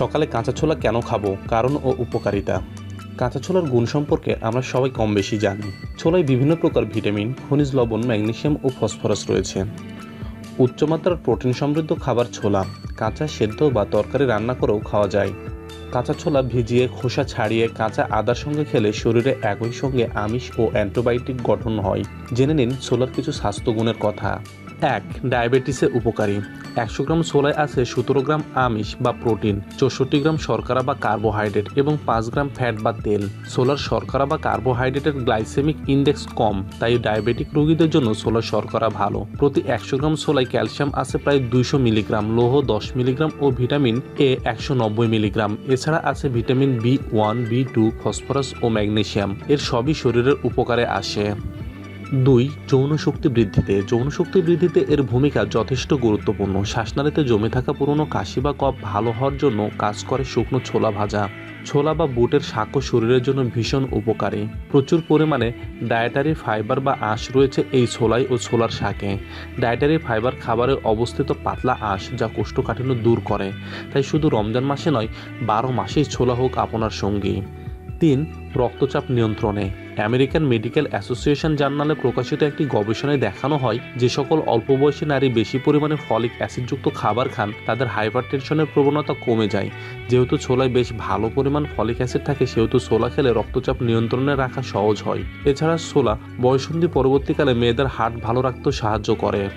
সকালে কাঁচা ছোলা কেন খাব? কারণ ও উপকারিতা। কাঁচা ছোলার গুণ সম্পর্কে আমরা সবাই কম বেশি জানি। ছোলায় বিভিন্ন প্রকার ভিটামিন, খনিজ লবণ, ম্যাগনেশিয়াম ও ফসফরাস রয়েছে। উচ্চমাত্রার প্রোটিন সমৃদ্ধ খাবার ছোলা। কাঁচা সেদ্ধ বা তরকারি রান্না করেও খাওয়া যায়। কাঁচা ছোলা ভিজিয়ে খোসা ছাড়িয়ে কাঁচা আদার সঙ্গে খেলে শরীরে একই সঙ্গে আমিষ ও অ্যান্টিবায়োটিক গঠন হয়। জেনে নিন ছোলার কিছু স্বাস্থ্য গুণের কথা। এক, ডায়াবেটিসে উপকারী। একশো গ্রাম ছোলায় আছে সতেরো গ্রাম আমিষ বা প্রোটিন, চৌষট্টি গ্রাম শর্করা বা কার্বোহাইড্রেট এবং পাঁচ গ্রাম ফ্যাট বা তেল। সোলার শর্করা বা কার্বোহাইড্রেটের গ্লাইসেমিক ইন্ডেক্স কম, তাই ডায়াবেটিক রোগীদের জন্য সোলার শর্করা ভালো। প্রতি একশো গ্রাম ছোলায় ক্যালসিয়াম আছে প্রায় দুইশো মিলিগ্রাম, লৌহ দশ মিলিগ্রাম ও ভিটামিন এ একশো নব্বই মিলিগ্রাম। এছাড়া আছে vitamin B one, B two, phosphorus ও ম্যাগনেশিয়াম এর সবই শরীরের উপকারে আসে। দুই, যৌন শক্তি বৃদ্ধিতে। যৌন শক্তি বৃদ্ধিতে এর ভূমিকা যথেষ্ট গুরুত্বপূর্ণ। শ্বাসনালীতে জমে থাকা পুরনো কাশি বা কফ ভালো হওয়ার জন্য কাজ করে শুকনো ছোলা ভাজা। ছোলা বা বুটের শাকও শরীরের জন্য ভীষণ উপকারী। প্রচুর পরিমাণে ডায়েটারি ফাইবার বা আঁশ রয়েছে এই ছোলাই ও ছোলার শাকে। ডায়েটারি ফাইবার খাবারে অবস্থিত পাতলা আঁশ যা কোষ্ঠকাঠিন্য দূর করে। তাই শুধু রমজান মাসে নয়, বারো মাসেই ছোলা হোক আপনার সঙ্গী। তিন, রক্তচাপ নিয়ন্ত্রণে। আমেরিকান মেডিকেল অ্যাসোসিয়েশন জার্নালে প্রকাশিত একটি গবেষণায় দেখানো হয়, যে সকল অল্প বয়সী নারী বেশি পরিমাণে ফলিক অ্যাসিডযুক্ত খাবার খান, তাদের হাইপার টেনশনের প্রবণতা কমে যায়। যেহেতু ছোলায় বেশ ভালো পরিমাণ ফলিক অ্যাসিড থাকে, সেহেতু ছোলা খেলে রক্তচাপ নিয়ন্ত্রণে রাখা সহজ হয়। এছাড়া ছোলা বয়সন্ধি পরবর্তীকালে মেয়েদের হার্ট ভালো রাখতেও সাহায্য করে।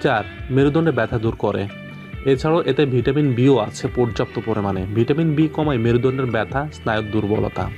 চার, মেরুদণ্ডে ব্যথা দূর করে। এছাড়াও এতে ভিটামিন বিও আছে পর্যাপ্ত পরিমাণে। ভিটামিন বি কমায় মেরুদণ্ডের ব্যথা, স্নায়ুর দুর্বলতা।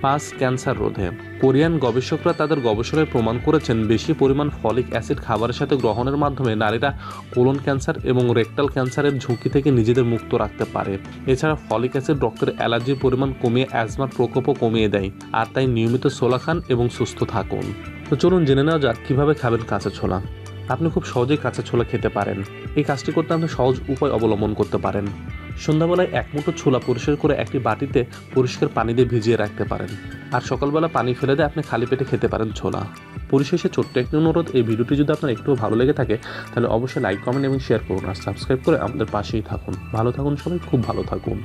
পাঁচ, ক্যান্সার রোধে। কোরিয়ান গবেষকরা তাদের গবেষণায় প্রমাণ করেছেন, বেশি পরিমাণ ফলিক অ্যাসিড খাবারের সাথে গ্রহণের মাধ্যমে নারীরা কোলন ক্যান্সার এবং রেকটাল ক্যান্সারের ঝুঁকি থেকে নিজেদের মুক্ত রাখতে পারে। এছাড়া ফলিক অ্যাসিড রক্তের অ্যালার্জির পরিমাণ কমিয়ে, অ্যাজমার প্রকোপও কমিয়ে দেয়। আর তাই নিয়মিত ছোলা খান এবং সুস্থ থাকুন। তো চলুন জেনে নেওয়া যাক, কীভাবে খাবেন কাঁচা ছোলা। আপনি খুব সহজেই কাঁচা ছোলা খেতে পারেন। এই কাজটি করতে আপনি সহজ উপায় অবলম্বন করতে পারেন। সন্ধ্যাবেলায় এক মুঠো ছোলা পরিষ্কার করে একটি বাটিতে পরিষ্কার পানি দিয়ে ভিজিয়ে রাখতে পারেন। আর সকালবেলা পানি ফেলে দিয়ে আপনি খালি পেটে খেতে পারেন ছোলা। পরিশেষে ছোট্ট একটি অনুরোধ, এই ভিডিওটি যদি আপনার একটু ভালো লেগে থাকে, তাহলে অবশ্যই লাইক, কমেন্ট এবং শেয়ার করুন। আর সাবস্ক্রাইব করে আমাদের পাশেই থাকুন। ভালো থাকুন সবাই, খুব ভালো থাকুন।